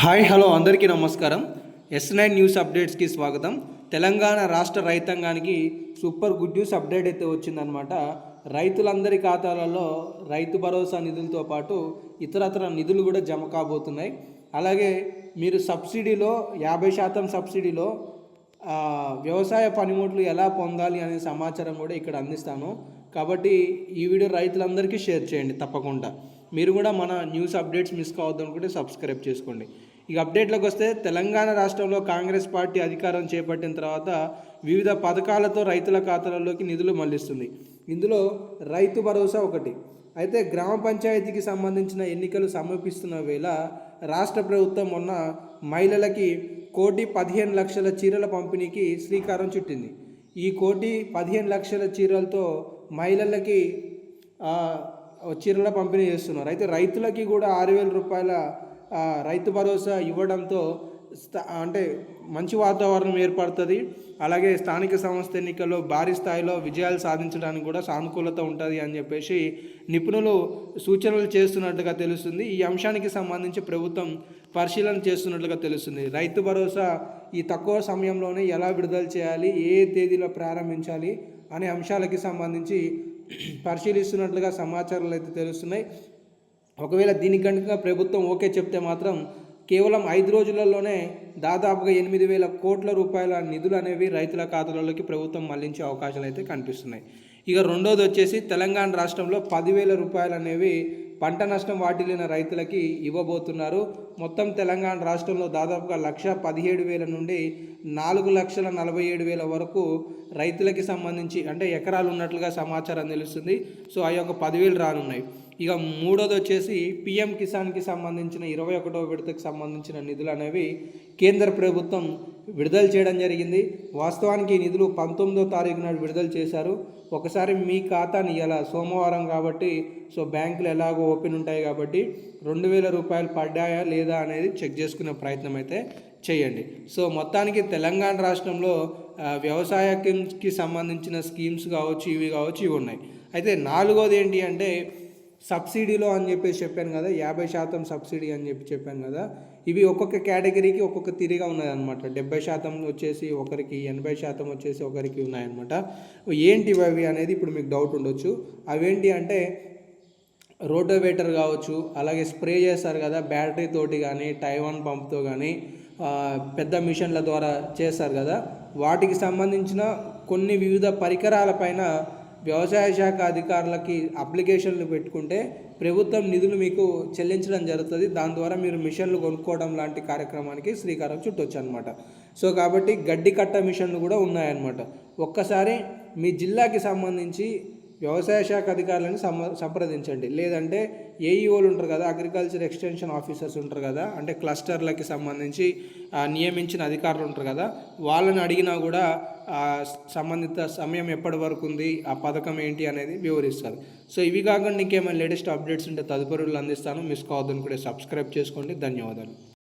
Hi hello అందరికీ నమస్కారం. Yes nine news అప్డేట్స్కి స్వాగతం. తెలంగాణ రాష్ట్ర రైతాంగానికి సూపర్ గుడ్ న్యూస్ అప్డేట్ అయితే వచ్చిందనమాట రైతులందరి ఖాతాలలో రైతు భరోసా నిధులతో పాటు ఇతరతర నిధులు కూడా జమ కాబోతున్నాయి. అలాగే మీరు సబ్సిడీలో యాభై శాతం సబ్సిడీలో వ్యవసాయ పనిముట్లు ఎలా పొందాలి అనే సమాచారం కూడా ఇక్కడ అందిస్తాను. కాబట్టి ఈ వీడియో రైతులందరికీ షేర్ చేయండి తప్పకుండా. మీరు కూడా మన న్యూస్ అప్డేట్స్ మిస్ కావద్దు అనుకుంటే సబ్స్క్రైబ్ చేసుకోండి. ఇక అప్డేట్లోకి వస్తే తెలంగాణ రాష్ట్రంలో కాంగ్రెస్ పార్టీ అధికారం చేపట్టిన తర్వాత వివిధ పథకాలతో రైతుల ఖాతాలలోకి నిధులు మళ్ళిస్తుంది. ఇందులో రైతు భరోసా ఒకటి. అయితే గ్రామ పంచాయతీకి సంబంధించిన ఎన్నికలు సమీపిస్తున్న వేళ రాష్ట్ర ప్రభుత్వం మొన్న మహిళలకి కోటి పదిహేను లక్షల చీరల పంపిణీకి శ్రీకారం చుట్టింది. ఈ కోటి పదిహేను లక్షల చీరలతో మహిళలకి చీరల పంపిణీ చేస్తున్నారు. అయితే రైతులకి కూడా ఆరు వేల రూపాయల రైతు భరోసా ఇవ్వడంతో స్థా- అంటే మంచి వాతావరణం ఏర్పడుతుంది. అలాగే స్థానిక సంస్థ ఎన్నికల్లో భారీ స్థాయిలో విజయాలు సాధించడానికి కూడా సానుకూలత ఉంటుంది అని చెప్పేసి నిపుణులు సూచనలు చేస్తున్నట్లుగా తెలుస్తుంది. ఈ అంశానికి సంబంధించి ప్రభుత్వం పరిశీలన చేస్తున్నట్లుగా తెలుస్తుంది. రైతు భరోసా ఈ తక్కువ సమయంలోనే ఎలా విడుదల చేయాలి ఏ తేదీలో ప్రారంభించాలి అనే అంశాలకి సంబంధించి పరిశీలిస్తున్నట్లుగా సమాచారాలు అయితే తెలుస్తున్నాయి. ఒకవేళ దీనికి కనుక ప్రభుత్వం ఓకే చెప్తే మాత్రం కేవలం ఐదు రోజులలోనే దాదాపుగా ఎనిమిది వేల కోట్ల రూపాయల నిధులు అనేవి రైతుల ఖాతాలలోకి ప్రభుత్వం మళ్ళించే అవకాశాలు అయితే కనిపిస్తున్నాయి. ఇక రెండోది వచ్చేసి తెలంగాణ రాష్ట్రంలో పదివేల రూపాయలు అనేవి పంట నష్టం వాటిల్లిన రైతులకి ఇవ్వబోతున్నారు. మొత్తం తెలంగాణ రాష్ట్రంలో దాదాపుగా లక్ష పదిహేడు వేల నుండి నాలుగు లక్షల నలభై ఏడు వేల వరకు రైతులకి సంబంధించి అంటే ఎకరాలు ఉన్నట్లుగా సమాచారం తెలుస్తుంది. సో ఆ యొక్క పదివేలు రానున్నాయి. ఇక మూడోది వచ్చేసి పిఎం కిసాన్కి సంబంధించిన ఇరవై ఒకటో విడతకు సంబంధించిన నిధులు అనేవి కేంద్ర ప్రభుత్వం విడుదల చేయడం జరిగింది. వాస్తవానికి ఈ నిధులు పంతొమ్మిదో తారీఖు నాడు విడుదల చేశారు. ఒకసారి మీ ఖాతాని ఇలా సోమవారం కాబట్టి సో బ్యాంకులు ఎలాగో ఓపెన్ ఉంటాయి కాబట్టి రెండు వేల రూపాయలు పడ్డాయా లేదా అనేది చెక్ చేసుకునే ప్రయత్నం అయితే చేయండి. సో మొత్తానికి తెలంగాణ రాష్ట్రంలో వ్యవసాయకి సంబంధించిన స్కీమ్స్ కావచ్చు ఇవి కావచ్చు ఇవి ఉన్నాయి. అయితే నాలుగోది ఏంటి అంటే సబ్సిడీలో అని చెప్పేసి చెప్పాను కదా యాభై శాతం సబ్సిడీ అని చెప్పి చెప్పాను కదా ఇవి ఒక్కొక్క కేటగిరీకి ఒక్కొక్క తీరిగా ఉన్నాయన్నమాట. డెబ్బై శాతం వచ్చేసి ఒకరికి ఎనభై శాతం వచ్చేసి ఒకరికి ఉన్నాయన్నమాట. ఏంటి అవి అనేది ఇప్పుడు మీకు డౌట్ ఉండొచ్చు. అవేంటి అంటే రోటోవేటర్ కావచ్చు అలాగే స్ప్రే చేస్తారు కదా బ్యాటరీ తోటి కానీ టైవాన్ పంప్తో కానీ పెద్ద మిషన్ల ద్వారా చేస్తారు కదా. వాటికి సంబంధించిన కొన్ని వివిధ పరికరాలపైన వ్యవసాయ శాఖ అధికారులకి అప్లికేషన్లు పెట్టుకుంటే ప్రభుత్వం నిధులు మీకు చెల్లించడం జరుగుతుంది. దాని ద్వారా మీరు మిషన్లు కొనుక్కోవడం లాంటి కార్యక్రమానికి శ్రీకారం చుట్టొచ్చు అనమాట సో కాబట్టి గడ్డి కట్ట మిషన్లు కూడా ఉన్నాయన్నమాట. ఒక్కసారి మీ జిల్లాకి సంబంధించి వ్యవసాయ శాఖ అధికారులను సంప్రదించండి. లేదంటే ఏఈఓలు ఉంటారు కదా అగ్రికల్చర్ ఎక్స్టెన్షన్ ఆఫీసర్స్ ఉంటారు కదా అంటే క్లస్టర్లకి సంబంధించి ఆ, నియమించిన అధికారులు ఉంటారు కదా వాళ్ళని అడిగినా కూడా సంబంధిత సమయం ఎప్పటి వరకు ఉంది ఆ పథకం ఏంటి అనేది వివరిస్తారు. సో ఇవి కాకుండా ఇంకేమైనా లేటెస్ట్ అప్డేట్స్ ఉంటే తదుపరి అందిస్తాను. మిస్ కావద్దని కూడా సబ్స్క్రైబ్ చేసుకోండి. ధన్యవాదాలు.